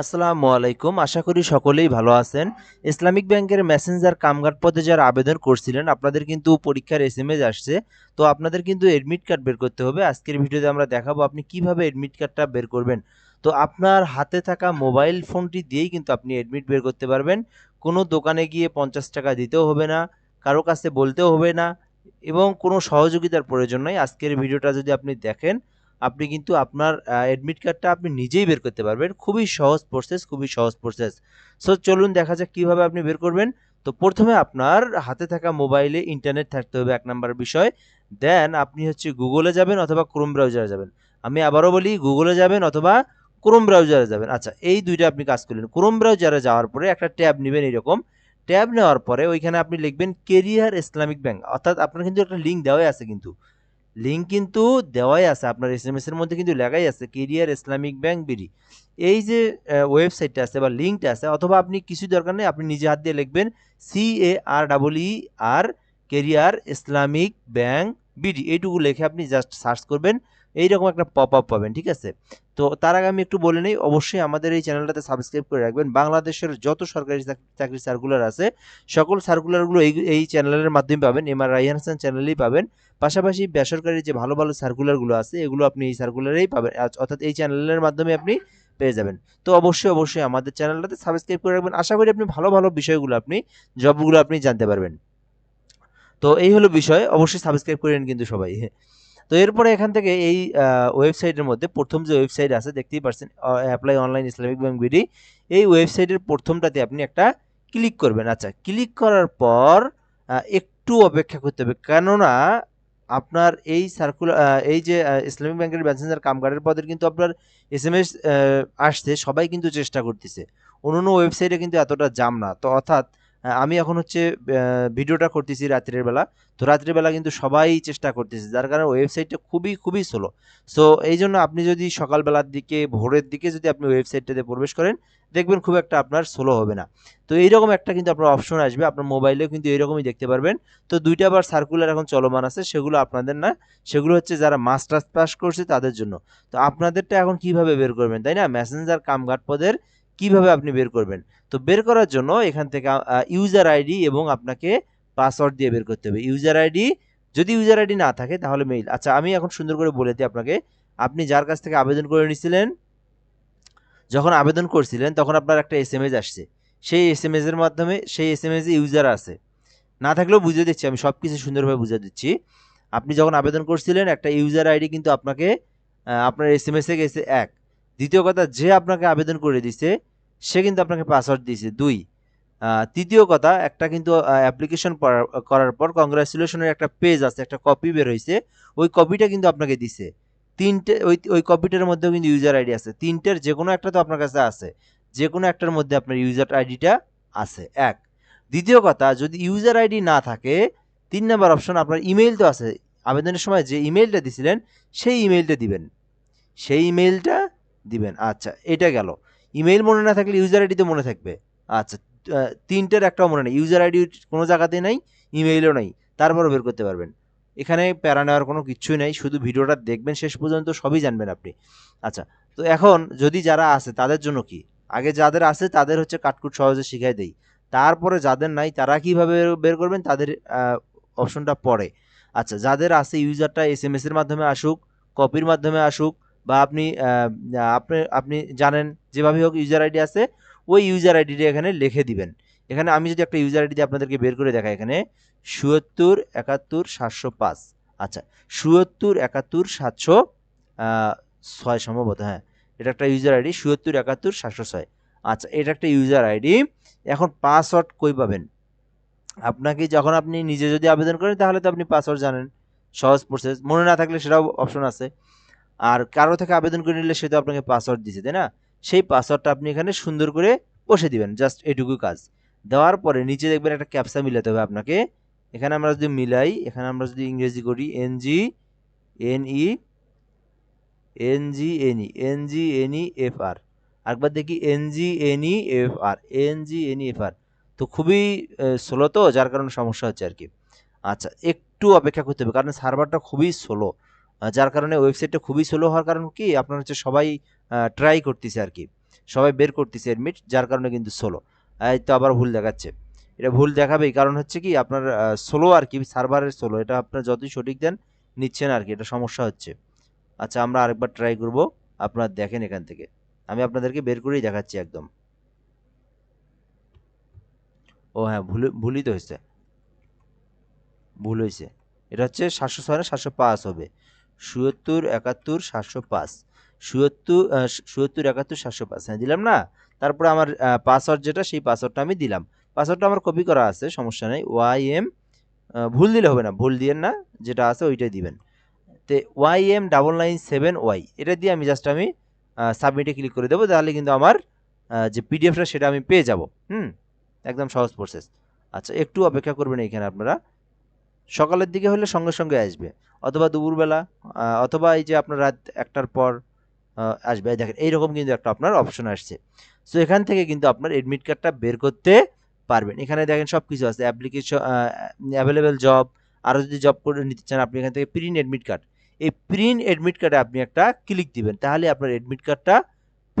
আসসালামু আলাইকুম। আশা করি সকলেই ভালো আছেন। ইসলামিক ব্যাংকের মেসেঞ্জার কামগার্ড পদে যারা আবেদন করছিলেন, আপনাদের কিন্তু পরীক্ষার এস আসছে। তো আপনাদের কিন্তু এডমিট কার্ড বের করতে হবে। আজকের ভিডিওতে আমরা দেখাবো আপনি কীভাবে এডমিট কার্ডটা বের করবেন। তো আপনার হাতে থাকা মোবাইল ফোনটি দিয়েই কিন্তু আপনি এডমিট বের করতে পারবেন। কোনো দোকানে গিয়ে পঞ্চাশ টাকা দিতেও হবে না, কারও কাছে বলতেও হবে না এবং কোনো সহযোগিতার প্রয়োজন নয় আজকের ভিডিওটা যদি আপনি দেখেন আপনি কিন্তু আপনার অ্যাডমিট কার্ডটা আপনি নিজেই বের করতে পারবেন। খুবই সহজ প্রসেস খুবই সহজ প্রসেস সো চলুন দেখা যাক কীভাবে আপনি বের করবেন। তো প্রথমে আপনার হাতে থাকা মোবাইলে ইন্টারনেট থাকতে হবে এক নাম্বার বিষয়। দেন আপনি হচ্ছে গুগলে যাবেন অথবা ক্রোম ব্রাউজারে যাবেন। আমি আবারও বলি গুগলে যাবেন অথবা ক্রোম ব্রাউজারে যাবেন। আচ্ছা এই দুইটা আপনি কাজ করলেন। ক্রোম ব্রাউজারে যাওয়ার পরে একটা ট্যাব নেবেন এরকম। ট্যাব নেওয়ার পরে ওইখানে আপনি লিখবেন কেরিয়ার ইসলামিক ব্যাংক অর্থাৎ আপনার কিন্তু একটা লিঙ্ক দেওয়াই আছে কিন্তু। লিঙ্ক কিন্তু দেওয়াই আছে, আপনার এস এম এর মধ্যে কিন্তু লেখাই আছে কেরিয়ার ইসলামিক ব্যাংক বিডি এই যে ওয়েবসাইটটা আছে বা লিঙ্কটা আছে, অথবা আপনি কিছু দরকার নেই, আপনি নিজে হাত দিয়ে লিখবেন C A R double E R career Islamic bank BD এইটুকু লিখে আপনি জাস্ট সার্চ করবেন এইরকম একটা পপ আপ পাবেন, ঠিক আছে? তো তার আগে আমি একটু বলে নিই, অবশ্যই আমাদের এই চ্যানেলটাতে সাবস্ক্রাইব করে রাখবেন। বাংলাদেশের যত সরকারি চাক- চাকরির সার্কুলার আছে, সকল সার্কুলারগুলো এই এই চ্যানেলের মাধ্যমে পাবেন, এম আর রাইহান হাসান চ্যানেলেই পাবেন। পাশাপাশি বেসরকারি যে ভালো ভালো সার্কুলারগুলো আছে, এগুলো আপনি এই সার্কুলারেই পাবেন অর্থাৎ এই চ্যানেলের মাধ্যমে আপনি পেয়ে যাবেন। তো অবশ্যই অবশ্যই আমাদের চ্যানেলটাতে সাবস্ক্রাইব করে রাখবেন। আশা করি আপনি ভালো ভালো বিষয়গুলো আপনি জবগুলো আপনি জানতে পারবেন। তো এই হলো বিষয়, অবশ্যই সাবস্ক্রাইব করেন কিন্তু সবাই। তো এরপরে এখান থেকে এই ওয়েবসাইটের মধ্যে প্রথম যে ওয়েবসাইট আছে, দেখতেই পাচ্ছেন apply online Islamic bank BD এই ওয়েবসাইটের প্রথমটাতে আপনি একটা ক্লিক করবেন। আচ্ছা ক্লিক করার পর একটু অপেক্ষা করতে হবে। কেননা, আপনার এই সার্কুলার এই যে ইসলামিক ব্যাংকের প্যাসেঞ্জার কামগার্ডের পদের কিন্তু আপনার এস এম এস আসতে সবাই কিন্তু চেষ্টা করতেছে। অন্য অন্য ওয়েবসাইটে কিন্তু এতটা জাম না। তো অর্থাৎ আমি এখন হচ্ছে ভিডিওটা করতেছি রাত্রের বেলা। তো রাত্রের বেলা কিন্তু সবাই চেষ্টা করতেছে, যার কারণে ওয়েবসাইটটা খুবই খুবই স্লো সো এই জন্য আপনি যদি সকালবেলার দিকে, ভোরের দিকে যদি আপনি ওয়েবসাইটটাতে প্রবেশ করেন, দেখবেন খুব একটা আপনার স্লো হবে না। তো এইরকম একটা কিন্তু আপনার অপশন আসবে, আপনার মোবাইলেও কিন্তু এইরকমই দেখতে পারবেন। তো দুইটা বার সার্কুলার এখন চলমান আছে, সেগুলো আপনাদের না, সেগুলো হচ্ছে যারা মাস্টার্স পাস করছে তাদের জন্য। তো আপনাদেরটা এখন কীভাবে বের করবেন, তাই না? মেসেঞ্জার কামগার্ড পদের কীভাবে আপনি বের করবেন? তো বের করার জন্য এখান থেকে ইউজার আইডি এবং আপনাকে পাসওয়ার্ড দিয়ে বের করতে হবে। ইউজার আইডি যদি ইউজার আইডি না থাকে তাহলে মেইল আচ্ছা আমি এখন সুন্দর করে বলে দিই আপনাকে। আপনি যার কাছ থেকে আবেদন করে নিয়েছিলেন, যখন আবেদন করছিলেন, তখন আপনার একটা এস এম এস আসছে। সেই এস এম এর মাধ্যমে, সেই এস এম এস ইউজার আছে। না থাকলেও বুঝিয়ে দিচ্ছি, আমি সব কিছু সুন্দরভাবে বুঝিয়ে দিচ্ছি। আপনি যখন আবেদন করছিলেন, একটা ইউজার আইডি কিন্তু আপনাকে আপনার এস এম এসে গেছে এক। দ্বিতীয় কথা, যে আপনাকে আবেদন করে দিছে সে কিন্তু আপনাকে পাসওয়ার্ড দিয়েছে। দুই তৃতীয় কথা, একটা কিন্তু অ্যাপ্লিকেশন করার পর কংগ্রাচুলেশনের একটা পেজ আছে, একটা কপি বের হয়েছে। ওই কপিটা কিন্তু আপনাকে দিছে। তিনটে, ওই ওই কপিটার মধ্যেও কিন্তু ইউজার আইডি আছে। তিনটের যে কোনো একটা তো আপনার কাছে আছে। যে কোনো একটার মধ্যে আপনার ইউজার আইডিটা আছে। এক, দ্বিতীয় কথা, যদি ইউজার আইডি না থাকে, তিন নাম্বার অপশন আপনার ইমেইল তো আছে। আবেদনের সময় যে ইমেইলটা দিছিলেন, সেই ইমেইলটা দিবেন। সেই ইমেইলটা দিবেন। আচ্ছা এটা গেল। ইমেইল মনে না থাকলে ইউজার আইডিতে মনে থাকবে। আচ্ছা তিনটের একটাও মনে নেই। ইউজার আইডি কোনো জায়গাতেই নাই, ইমেইলও নাই। তারপরও বের করতে পারবেন। এখানে প্যারা নেওয়ার কোনো কিছুই নাই, শুধু ভিডিওটা দেখবেন, শেষ পর্যন্ত সবই জানবেন আপনি। আচ্ছা তো এখন যদি যারা আছে, তাদের জন্য কি? আগে যাদের আছে, তাদের হচ্ছে কাটকুট সহজে শিখাই দেই। তারপরে যাদের নাই, তারা কীভাবে বের করবেন, তাদের অপশনটা পড়ে আচ্ছা যাদের আছে ইউজারটা এস এম এস এর মাধ্যমে আসুক কপির মাধ্যমে আসুক বা আপনি আপনি আপনি জানেন যেভাবে হোক ইউজার আইডি আছে, ওই ইউজার আইডিটা এখানে লিখে দিবেন। এখানে আমি যদি একটা ইউজার আইডি আপনাদেরকে বের করে দেখাই, এখানে সুয়াত্তর একাত্তর, সাতশো পাঁচ। আচ্ছা সুয়াত্তর একাত্তর, সাতশো ছয় সম্ভবত হ্যাঁ। এটা একটা ইউজার আইডি সুয়াত্তর একাত্তর, সাতশো ছয়। আচ্ছা এটা একটা ইউজার আইডি এখন পাসওয়ার্ড কই পাবেন? আপনাকে যখন আপনি নিজে যদি আবেদন করেন, তাহলে তো আপনি পাসওয়ার্ড জানেন। সহজ প্রসেস মনে না থাকলে সেটাও অপশন আছে। আর কারও থেকে আবেদন করে নিলে সে তো আপনাকে পাসওয়ার্ড দিছে, তাই না? সেই পাসওয়ার্ডটা আপনি এখানে সুন্দর করে বসে দিবেন জাস্ট এটুকু কাজ। দেওয়ার পরে নিচে দেখবেন একটা ক্যাপসা মিলাতে হবে আপনাকে। এখানে আমরা যদি মিলাই, এখানে আমরা যদি ইংরেজি করি N G N E N G N E N G N E F R একবার দেখি N G N E F R N G N E F R তো খুবই স্লো তো, যার কারণে সমস্যা হচ্ছে আর কি। আচ্ছা একটু অপেক্ষা করতে হবে, কারণ সার্ভারটা খুবই স্লো যার কারণে ওয়েবসাইটটা খুবই স্লো হওয়ার কারণ কি, আপনার হচ্ছে সবাই ট্রাই করতেছে আর কি। সবাই বের করতেছে এডমিট যার কারণে কিন্তু ষোলো এই তো আবার ভুল দেখাচ্ছে। এটা ভুল দেখাবেই কারণ হচ্ছে কি, আপনার ষোলো আর কি সার্ভারের ষোলো এটা আপনার যতই সঠিক দেন, নিচ্ছেন আর কি, এটা সমস্যা হচ্ছে। আচ্ছা আমরা আরেকবার ট্রাই করব। আপনারা দেখেন এখান থেকে। আমি আপনাদেরকে বের করেই দেখাচ্ছি একদম। ও হ্যাঁ ভুল, ভুলই তো হয়েছে। ভুল হয়েছে। এটা হচ্ছে সাতশো ছয় না, সাতশো পাঁচ হবে। সুয়ত্তর একাত্তর, সাতশো পাঁচ। সুয়ত্তর সুয়ত্তর একাত্তর, সাতশো পাঁচ। হ্যাঁ দিলাম না? তারপরে আমার পাসওয়ার্ড যেটা, সেই পাসওয়ার্ডটা আমি দিলাম। পাসওয়ার্ডটা আমার কপি করা আছে, সমস্যা নেই। ওয়াই এম ভুল দিলে হবে না। ভুল দিয়েন না, যেটা আছে ওইটাই দিবেন। তো Y M double nine seven Y এটা দিয়ে আমি জাস্ট আমি সাবমিটে ক্লিক করে দেবো। তাহলে কিন্তু আমার যে পিডিএফটা সেটা আমি পেয়ে যাব। হুম? একদম সহজ প্রসেস আচ্ছা একটু অপেক্ষা করবেন এখানে আপনারা। সকালের দিকে হলে সঙ্গে সঙ্গে আসবে। অথবা দুপুরবেলা অথবা এই যে আপনার রাত একটার পর আসবে। দেখেন, এইরকম কিন্তু একটা আপনার অপশন আসছে। সো এখান থেকে কিন্তু আপনার এডমিট কার্ডটা বের করতে পারবেন। এখানে দেখেন সব কিছু আছে অ্যাপ্লিকেশন অ্যাভেলেবেল জব আরও যদি জব করে নিতে চান, আপনি এখান থেকে প্রিন্ট এডমিট কার্ড এই প্রিন্ট এডমিট কার্ডে আপনি একটা ক্লিক দিবেন। তাহলে আপনার এডমিট কার্ডটা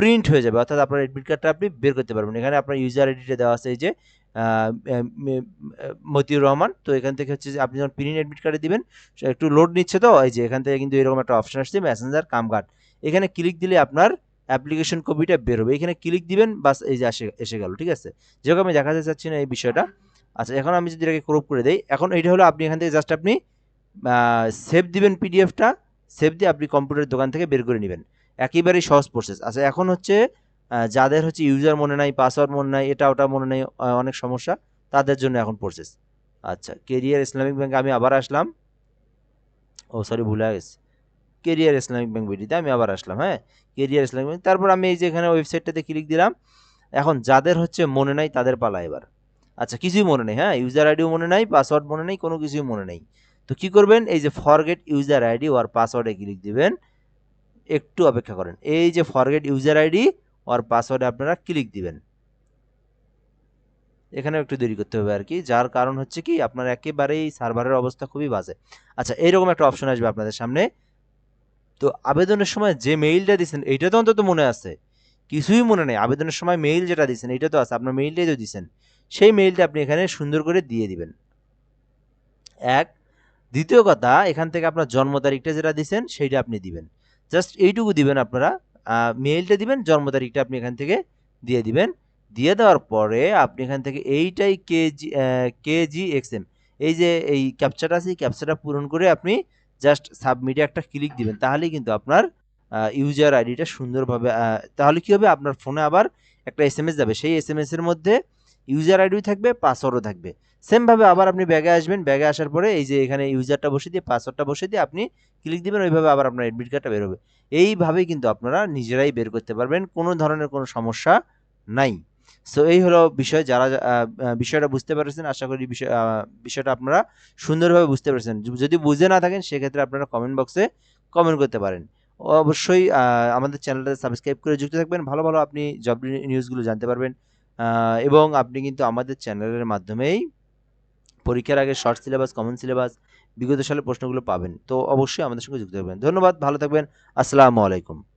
প্রিন্ট হয়ে যাবে, অর্থাৎ আপনার এডমিট কার্ডটা আপনি বের করতে পারবেন। এখানে আপনার ইউজার আইডিটা দেওয়া আছে এই যে মতিউর রহমান। তো এখান থেকে হচ্ছে যে আপনি যখন প্রিন্ট এডমিট কার্ডে দিবেন একটু লোড নিচ্ছে তো, এই যে এখান থেকে কিন্তু এরকম একটা অপশন আসছে ম্যাসেঞ্জার কাম কার্ড এখানে ক্লিক দিলে আপনার অ্যাপ্লিকেশন কপিটা বের হবে। এখানে ক্লিক দিবেন, বাস এই যে আসে, এসে গেল, ঠিক আছে? যেরকম আমি দেখাতে চাচ্ছি না এই বিষয়টা। আচ্ছা এখন আমি যদি এটাকে ক্রপ করে দেই, এখন এইটা হলো আপনি এখান থেকে জাস্ট আপনি সেভ দিবেন পিডিএফটা সেভ দিয়ে আপনি কম্পিউটার দোকান থেকে বের করে নেবেন। একেবারেই সহজ প্রসেস আচ্ছা এখন হচ্ছে যাদের হচ্ছে ইউজার মনে নাই পাসওয়ার্ড মনে নাই, এটা ওটা মনে নেই অনেক সমস্যা, তাদের জন্য এখন প্রসেস আচ্ছা কেরিয়ার ইসলামিক ব্যাংকে আমি আবার আসলাম। ও সরি ভুলে গেছি। কেরিয়ার ইসলামিক ব্যাংক বিডিতে আমি আবার আসলাম হ্যাঁ? কেরিয়ার ইসলামিক ব্যাংক তারপর আমি এই যে এখানে ওয়েবসাইটটাতে ক্লিক দিলাম। এখন যাদের হচ্ছে মনে নাই, তাদের পালা এবার। আচ্ছা কিছুই মনে নেই হ্যাঁ? ইউজার আইডিও মনে নাই পাসওয়ার্ড মনে নেই, কোনো কিছুই মনে নেই। তো কি করবেন? এই যে ফরগেট ইউজার আইডি ওর পাসওয়ার্ডে ক্লিক দিবেন। একটু অপেক্ষা করেন। এই যে ফরগেট ইউজার আইডি ওর পাসওয়ার্ডে আপনারা ক্লিক দিবেন। এখানে একটু দেরি করতে হবে আর কি, যার কারণ হচ্ছে কি আপনার একেবারেই সার্ভারের অবস্থা খুবই বাজে। আচ্ছা এইরকম একটা অপশন আসবে আপনাদের সামনে। তো আবেদনের সময় যে মেইলটা দিচ্ছেন এইটা তো অন্তত মনে আছে। কিছুই মনে নেই। আবেদনের সময় মেইল যেটা দিচ্ছেন এইটা তো আছে। আপনার মেইলটাই তো দিচ্ছেন সেই মেইলটা আপনি এখানে সুন্দর করে দিয়ে দিবেন। এক, দ্বিতীয় কথা, এখান থেকে আপনার জন্ম তারিখটা যেটা দিচ্ছেন সেইটা আপনি দিবেন। জাস্ট এইটুকু দিবেন আপনারা। মেইলটা দিবেন, জন্ম তারিখটা আপনি এখান থেকে দিয়ে দিবেন। দিয়ে দেওয়ার পরে আপনি এখান থেকে এইটাই কেজি কেজি এক্সএম এই যে এই ক্যাপচাটা আছে, এই ক্যাপচাটা পূরণ করে আপনি জাস্ট সাবমিটে একটা ক্লিক দিবেন। তাহলেই কিন্তু আপনার ইউজার আইডিটা সুন্দরভাবে তাহলে কি হবে? আপনার ফোনে আবার একটা এস এম যাবে। সেই এম এস এর মধ্যে ইউজার আইডিও থাকবে পাসওয়ার্ডও থাকবে। সেমভাবে আবার আপনি ব্যাগে আসবেন। ব্যাগে আসার পরে এই যে এখানে ইউজারটা বসে দিয়ে পাসওয়ার্ডটা বসে দিয়ে আপনি ক্লিক দিবেন, ওইভাবে আবার আপনার অ্যাডমিট কার্ডটা বের হবে এইভাবেই কিন্তু আপনারা নিজেরাই বের করতে পারবেন, কোনো ধরনের কোনো সমস্যা নাই। সো এই হলো বিষয় যারা বিষয়টা বুঝতে পেরেছেন, আশা করি বিষয় বিষয়টা আপনারা সুন্দরভাবে বুঝতে পেরেছেন। যদি বুঝে না থাকেন, সেক্ষেত্রে আপনারা কমেন্ট বক্সে কমেন্ট করতে পারেন। অবশ্যই আমাদের চ্যানেলটা সাবস্ক্রাইব করে যুক্ত থাকবেন। ভালো ভালো আপনি জব নিউজগুলো জানতে পারবেন। এবং আপনি কিন্তু আমাদের চ্যানেলের মাধ্যমেই পরীক্ষার আগে শর্ট সিলেবাস কমন সিলেবাস বিগত সালের প্রশ্নগুলো পাবেন। তো অবশ্যই আমাদের সঙ্গে যুক্ত থাকবেন। ধন্যবাদ, ভালো থাকবেন। আসসালামু আলাইকুম।